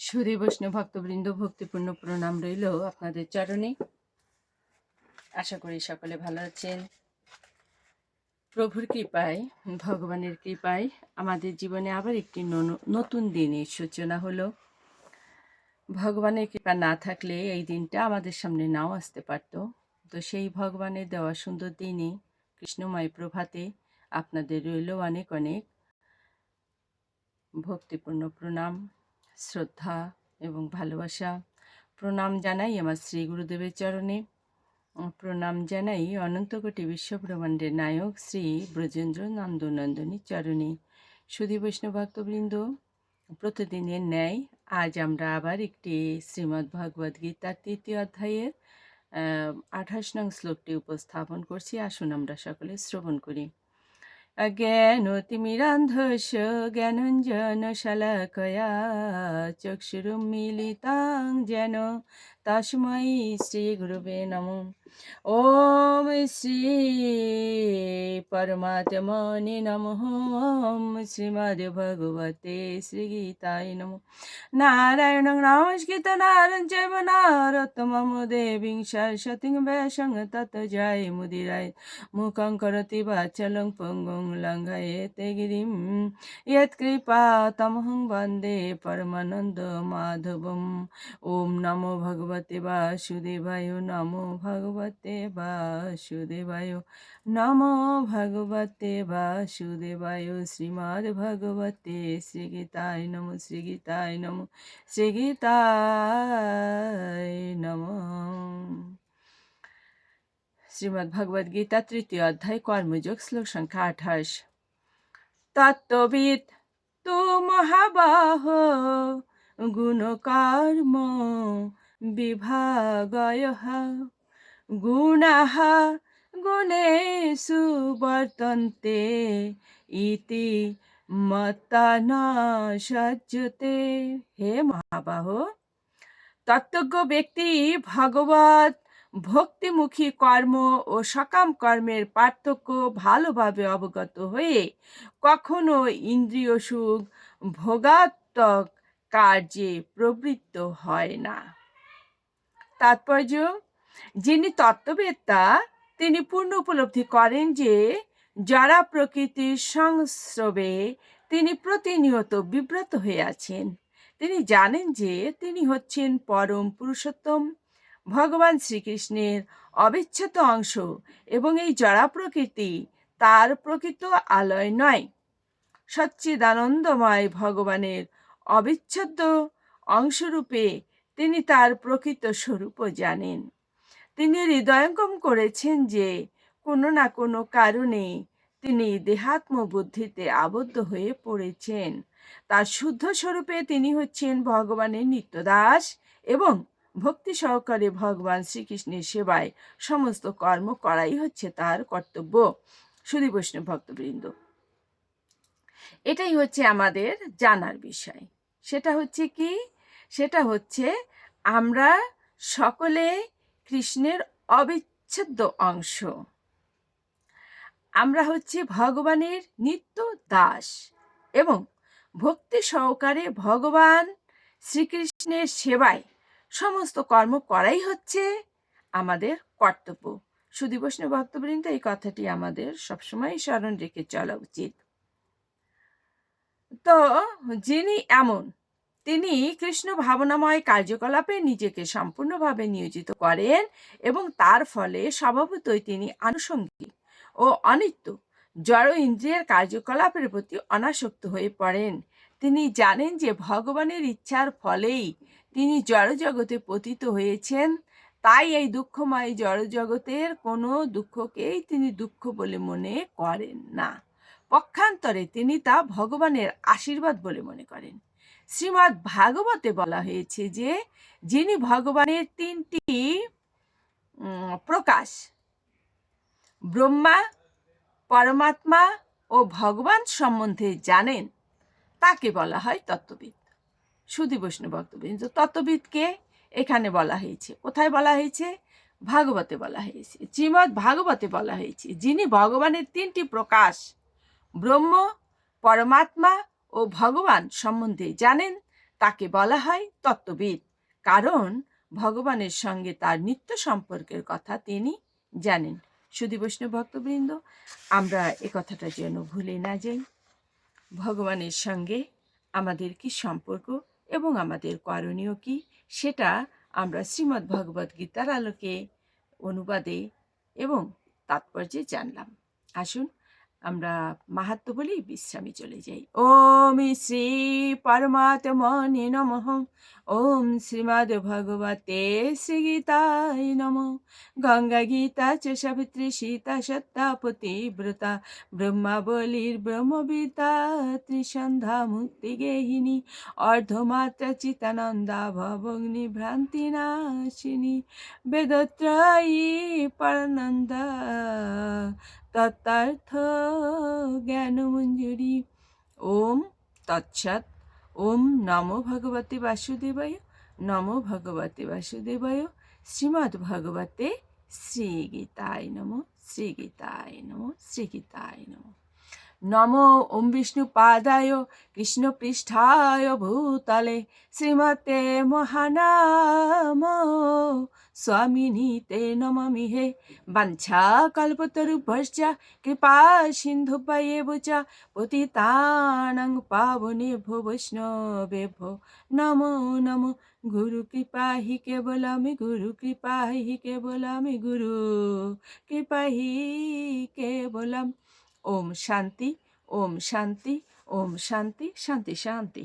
সুধী বৈষ্ণব ভক্তবৃন্দ ভক্তিপূর্ণ প্রণাম রইল আপনাদের চরণে। আশা করি সকলে ভালো আছেন। প্রভুর কৃপায়, ভগবানের কৃপায় আমাদের জীবনে আবার একটি নতুন দিনের সূচনা হলো। ভগবানের কৃপা না থাকলে এই দিনটা আমাদের সামনে নাও আসতে পারত। তো সেই ভগবানের দেওয়া সুন্দর দিনে, কৃষ্ণময় প্রভাতে আপনাদের রইল অনেক অনেক ভক্তিপূর্ণ প্রণাম। শ্রদ্ধা এবং ভালোবাসা। প্রণাম জানাই আমার শ্রী গুরুদেবের চরণে। প্রণাম জানাই অনন্তকোটি বিশ্বব্রহ্মাণ্ডের নায়ক শ্রী ব্রজেন্দ্র নন্দনন্দনীর চরণে। সুধী বৈষ্ণব ভক্তবৃন্দ, প্রতিদিনের ন্যায় আজ আমরা আবার একটি শ্রীমদ্ ভগবদ্ গীতার তৃতীয় অধ্যায়ের আঠাশ নং শ্লোকটি উপস্থাপন করছি। আসুন আমরা সকলে শ্রবণ করি। জ্ঞানতিমিরান্ধস্য জ্ঞানঞ্জন শালাকয়া চক্ষুরুন্মিলিতাং যেন तस्मै श्रीगुरुवे नमो ॐ श्री परमात्मने नमः ॐ श्रीमद्भगवते श्रीगीताय नमो नारायणं नमस्कृत नारायण चैव नारोत्तमं देवीं सरस्वतीं वैशं तत् जय मुदिराय मुखं करोति वाचलं पङ्गुं लङ्घयते गिरिं यत्कृपा तमहं वन्दे परमानन्दमाधवम् ॐ नमो भगवते ভগবতে বাসুদেবায় নমো ভগবতে বাসুদেবায় নমো ভগবতে বাসুদেবায় শ্রীমদ্ ভগবতে শ্রীগীতায় নমো শ্রীগীতায় নমো শ্রীগীতায় নমো। শ্রীমদ্ ভগবদ গীতা তৃতীয় অধ্যায়, কর্মযোগ, শ্লোক সংখ্যা আঠাশ। তত্ত্ববিদ তো মহাবাহ গুণকর্ম বিভাগয় গুণাः গুণেষু বর্তন্তে ইতি মত্তা ন সজ্জতে হে মহাবাহ তত্ত্বজ্ঞ ব্যক্তি ভগবত ভক্তিমুখী কর্ম ও সকাম কর্মের পার্থক্য ভালোভাবে অবগত হয়ে কখনো ইন্দ্রিয় সুখ ভোগাত্মক কার্যে প্রবৃত্ত হয় না। তাৎপর্য? যিনি তত্ত্ববেত্তা, তিনি পূর্ণ উপলব্ধি করেন যে, যারা প্রকৃতির সংস্রবে, তিনি প্রতিনিয়ত বিব্রত হয়ে আছেন। তিনি জানেন যে, তিনি হচ্ছেন পরম পুরুষোত্তম, ভগবান শ্রীকৃষ্ণের অবিচ্ছেদ্য অংশ এবং এই জড়া প্রকৃতি তার প্রকৃত আলয় নয়। সচ্চিদানন্দময় ভগবানের অবিচ্ছেদ্য অংশরূপে তিনি তার প্রকৃত স্বরূপও জানেন। তিনি হৃদয়ঙ্গম করেছেন যে কোনো না কোনো কারণে তিনি দেহাত্ম বুদ্ধিতে আবদ্ধ হয়ে পড়েছেন। তার শুদ্ধ স্বরূপে তিনি হচ্ছেন ভগবানের নিত্যদাস এবং ভক্তি সহকারে ভগবান শ্রীকৃষ্ণের সেবায় সমস্ত কর্ম করাই হচ্ছে তার কর্তব্য। সুধী বৈষ্ণব ভক্তবৃন্দ, এটাই হচ্ছে আমাদের জানার বিষয়। সেটা হচ্ছে কি? সেটা হচ্ছে আমরা সকলে কৃষ্ণের অবিচ্ছেদ্য অংশ। আমরা হচ্ছে ভগবানের নিত্য দাস এবং ভক্তি সহকারে ভগবান শ্রীকৃষ্ণের সেবায় সমস্ত কর্ম করাই হচ্ছে আমাদের কর্তব্য। বৈষ্ণব ভক্তবৃন্দ, এই কথাটি আমাদের সবসময় স্মরণ রেখে চলা উচিত। তো যিনি এমন তিনি কৃষ্ণ ভাবনাময় কার্যকলাপে নিজেকে সম্পূর্ণভাবে নিয়োজিত করেন এবং তার ফলে স্বভাবতই তিনি আনুষঙ্গিক ও অনিত্য। জড় ইন্দ্রিয়ের কার্যকলাপের প্রতি অনাসক্ত হয়ে পড়েন। তিনি জানেন যে ভগবানের ইচ্ছার ফলেই তিনি জড়জগতে পতিত হয়েছেন। তাই এই দুঃখময় জড়জগতের কোনো দুঃখকেই তিনি দুঃখ বলে মনে করেন না। পক্ষান্তরে তিনি তা ভগবানের আশীর্বাদ বলে মনে করেন। শ্রীমৎ ভাগবতে বলা হয়েছে যে, যিনি ভগবানের তিনটি প্রকাশ, ব্রহ্মা, পরমাত্মা ও ভগবান সম্বন্ধে জানেন, তাকে বলা হয় তত্ত্ববিদ। সুধী বৈষ্ণব ভক্তবৃন্দ, তত্ত্ববিদকে এখানে বলা হয়েছে। কোথায় বলা হয়েছে? ভাগবতে বলা হয়েছে। শ্রীমৎ ভাগবতে বলা হয়েছে, যিনি ভগবানের তিনটি প্রকাশ, ব্রহ্ম, পরমাত্মা ও ভগবান সম্বন্ধে জানেন, তাকে বলা হয় তত্ত্ববিদ। কারণ ভগবানের সঙ্গে তার নিত্য সম্পর্কের কথা তিনি জানেন। সুধী বৈষ্ণব ভক্তবৃন্দ, আমরা এ কথাটা যেন ভুলে না যাই। ভগবানের সঙ্গে আমাদের কি সম্পর্ক এবং আমাদের করণীয় কি, সেটা আমরা শ্রীমদ্ ভগবদ্ গীতার আলোকে, অনুবাদে এবং তাৎপর্যে জানলাম। আসুন আমরা মাহাত্ম বলেই বিশ্রামে চলে যাই। ওম শ্রী পরমাত্মনে নমঃ। ওম শ্রীমদ্ ভগবতে শ্রীগীতায় নম। গঙ্গা গীতা চ সাবিত্রী সীতা সত্তা পতিব্রতা ব্রহ্মাবলীর ব্রহ্মবিতা ত্রিসন্ধ্যা মুক্তি গেহিনী। অর্ধমাত্রা চিতানন্দা ভবগ্নি ভ্রান্তি নাশিনী। বেদত্রয়ী পরানন্দা তত্তার্থ জ্ঞান মঞ্জুরি ওম তৎসৎ ওম নমো ভগবতে বাসুদেবায় নমো ভগবতে বাসুদেবায় শ্রীমদ্ ভগবতে শ্রীগীতায় নম শ্রীগীতায় নম শ্রীগীতায় নম নম ওম বিষ্ণু পাদায় কৃষ্ণ পৃষ্ঠায় ভূতলে শ্রীমতে মহানাম স্বামিনী তে নমামি হে বাঞ্ছা কল্পতরুভশ্চ কৃপা সিন্ধু চ পতিতানাং পাবনেভ্যো বৈষ্ণবেভ্যো নমো নমো গুরু কৃপা হি কেবলামি গুরু কৃপা হি কেবলামি গুরু কৃপা হি কেবলাম ওম শান্তি ওম শান্তি ওম শান্তি শান্তি শান্তি।